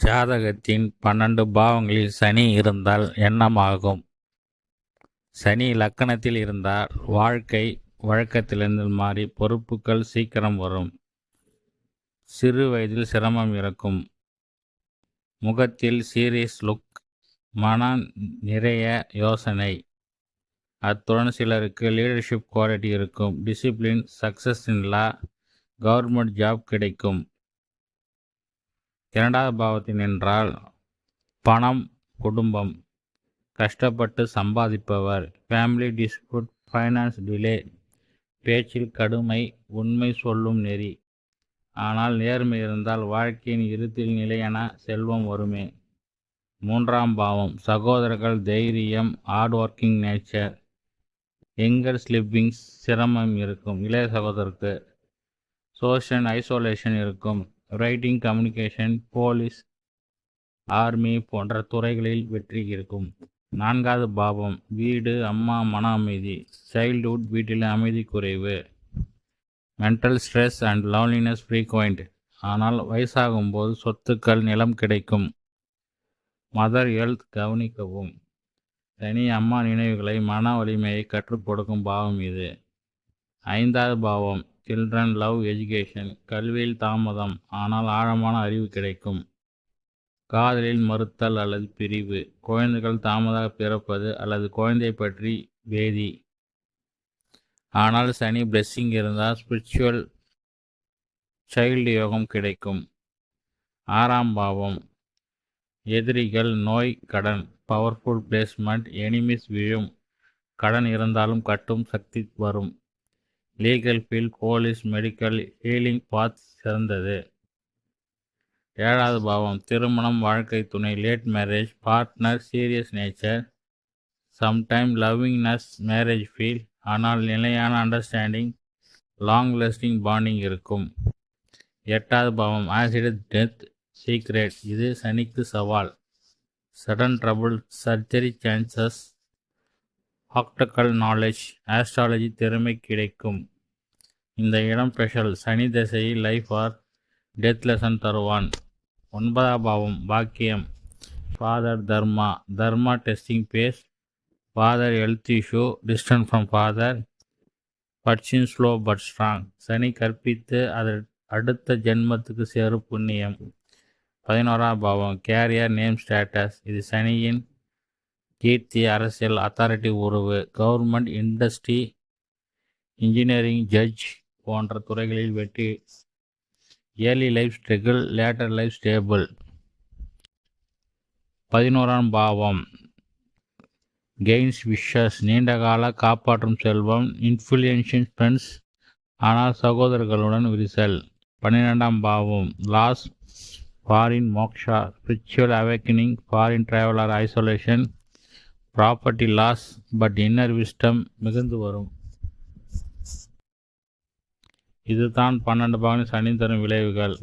ஜாதகத்தின் பன்னெண்டு பாவங்களில் சனி இருந்தால் என்னமாகும் சனி லக்கணத்தில் இருந்தால் வாழ்க்கை வழக்கத்திலிருந்து மாறி பொறுப்புகள் சீக்கிரம் வரும். சிறு வயதில் சிரமம் இருக்கும். முகத்தில் சீரியஸ் லுக் மனம் நிறைய யோசனை. அத்துடன் சிலருக்கு லீடர்ஷிப் குவாலிட்டி இருக்கும். Discipline success in-law government job கிடைக்கும். இரண்டாவது பாவத்தின் என்றால் பணம் குடும்பம் கஷ்டப்பட்டு சம்பாதிப்பவர் ஃபேமிலி டிஸ்பியூட் ஃபைனான்ஸ் டிலே பேச்சில் கடுமை உண்மை சொல்லும் நெறி. ஆனால் நேர்மை இருந்தால் வாழ்க்கையின் இருத்தில் நிலையான செல்வம் வருமே மூன்றாம் பாவம் சகோதரர்கள் தைரியம் hard working nature anger slippings சிரமம் இருக்கும். இளைய சகோதரருக்கு சோஷியல் ஐசோலேஷன் இருக்கும். ரைட்டிங் கம்யூனிகேஷன் போலீஸ் ஆர்மி போன்ற துறைகளில் வெற்றி இருக்கும். நான்காவது பாவம் வீடு அம்மா மன அமைதி சைல்டுஹுட் வீட்டில் அமைதி குறைவு. Mental stress and loneliness frequent ஆனால் வயசாகும்போது சொத்துக்கள் நிலம் கிடைக்கும். மதர் ஹெல்த் கவனிக்கவும். தனி அம்மா நினைவுகளை மன வலிமையை கற்றுக் கொடுக்கும் பாவம் இது. ஐந்தாவது பாவம் சில்ட்ரன் லவ் எஜுகேஷன் கல்வியில் தாமதம் ஆனால் ஆழமான அறிவு கிடைக்கும். காதலில் மறுத்தல் அல்லது பிரிவு குழந்தைகள் தாமதாக பிறப்பது அல்லது குழந்தை பற்றி வேதி ஆனால் சனி பிளெஸ்ஸிங் இருந்தால் ஸ்பிரிச்சுவல் சைல்டு யோகம் கிடைக்கும். ஆறாம் பாவம் எதிரிகள் நோய் கடன் பவர்ஃபுல் பிளேஸ்மெண்ட் எனிமிஸ் விழும் கடன் இருந்தாலும் கட்டும் சக்தி வரும். Legal field police medical healing path சிறந்தது. ஏழாவது பாவம் திருமணம் வாழ்க்கை துணை late marriage partner serious nature sometime lovingness marriage feel ஆனால் நிலையான அண்டர்ஸ்டாண்டிங் லாங் லாஸ்டிங் பாண்டிங் இருக்கும். எட்டாவது பாவம் ஆசிட் டெத் சீக்ரெட் இது சனிக்கு சவால். சடன் ட்ரபுள் சர்ஜரி சான்சஸ் ஆக்டக்கல் நாலேஜ் ஆஸ்ட்ராலஜி திறமை கிடைக்கும். இந்த இடம் ஸ்பெஷல் சனி திசையில் லைஃப் ஆர் டெத் லெசன் தருவான். ஒன்பதாம் பாவம் பாக்கியம். Father dharma. Dharma testing phase father health issue distance from father பட்சின் slow but strong சனி கற்பித்து அது அடுத்த ஜென்மத்துக்கு சேரும் புண்ணியம். பதினோராம் பாவம் கேரியர் நேம் ஸ்டேட்டஸ் இது சனியின் கீர்த்தி அரசியல் அத்தாரிட்டி உறவு கவர்மெண்ட் இண்டஸ்ட்ரி இன்ஜினியரிங் ஜட்ஜ் போன்ற துறைகளில் வெற்றி. Early life struggle later life stable பதினோராம் பாவம். கெய்ன்ஸ் விஷஸ் நீண்டகால காப்பாற்றும் செல்வம் இன்ஃப்ளூயன்ஷியன் ஃப்ரெண்ட்ஸ் ஆனால் சகோதரர்களுடன் விரிசல். பன்னிரெண்டாம் பாவம். Loss foreign moksha spiritual awakening foreign traveller isolation property loss but inner wisdom மிகுந்து வரும். இதுதான் பன்னெண்டு பாகம் சனி தரும் விளைவுகள்.